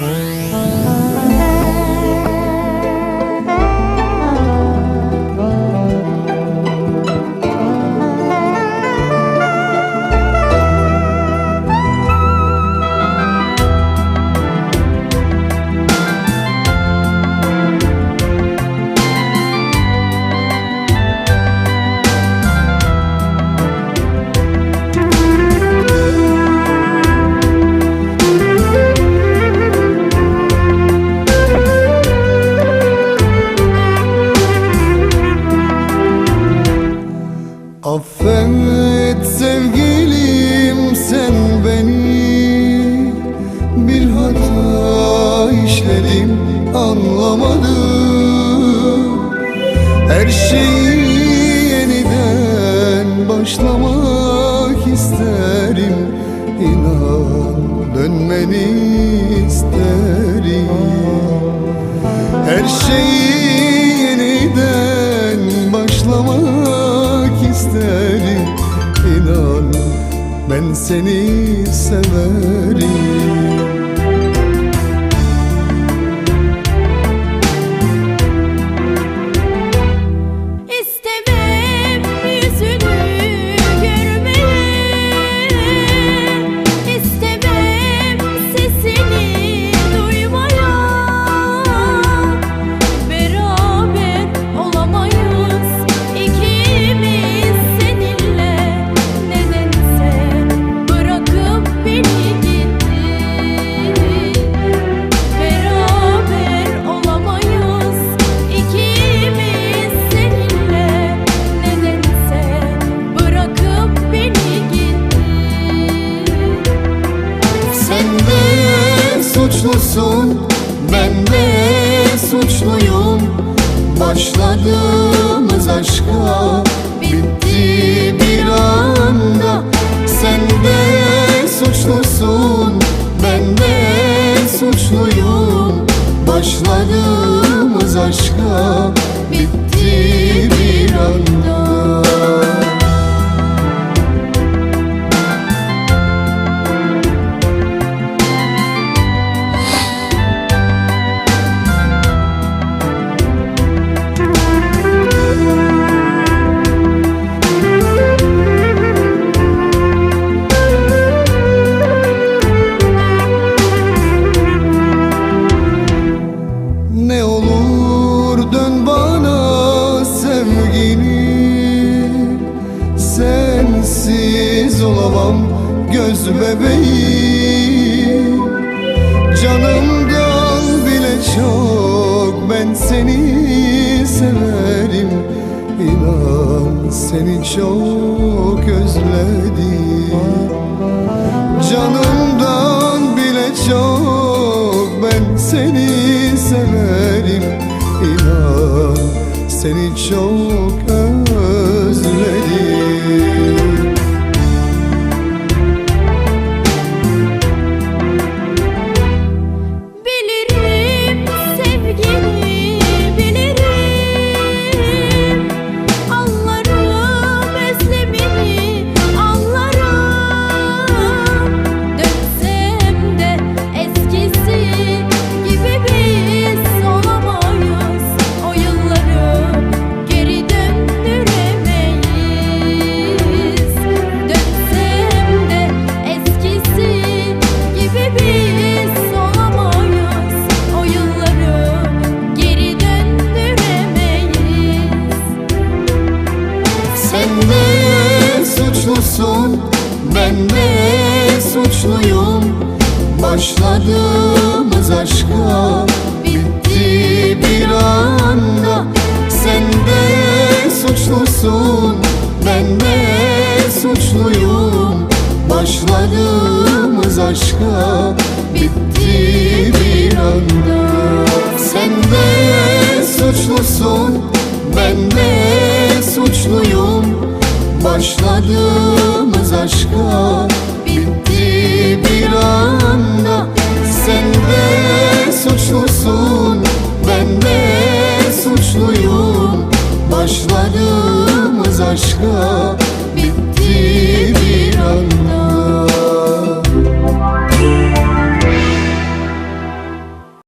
Bye. Anlamadım. Her şeyi yeniden başlamak isterim. İnan dönmeni isterim. Her şeyi yeniden başlamak isterim. İnan ben seni severim ben de suçluyum. Başladığımız aşka bitti bir anda. Sen de suçlusun ben de suçluyum. Başladığımız aşka Sensiz olamam göz bebeğim. Canımdan bile çok ben seni severim. İnan seni çok özledim. Canımdan bile çok ben seni severim. İnan seni çok Sen de suçlusun ben de suçluyum. Başladığımız aşka bitti bir anda. Sen de suçlusun ben de suçluyum. Başladığımız aşka bitti bir anda. Sen de suçlusun ben de suçluyum Başladığımız aşka bitti bir anda. Sen de suçlusun ben de suçluyum. Başladığımız aşka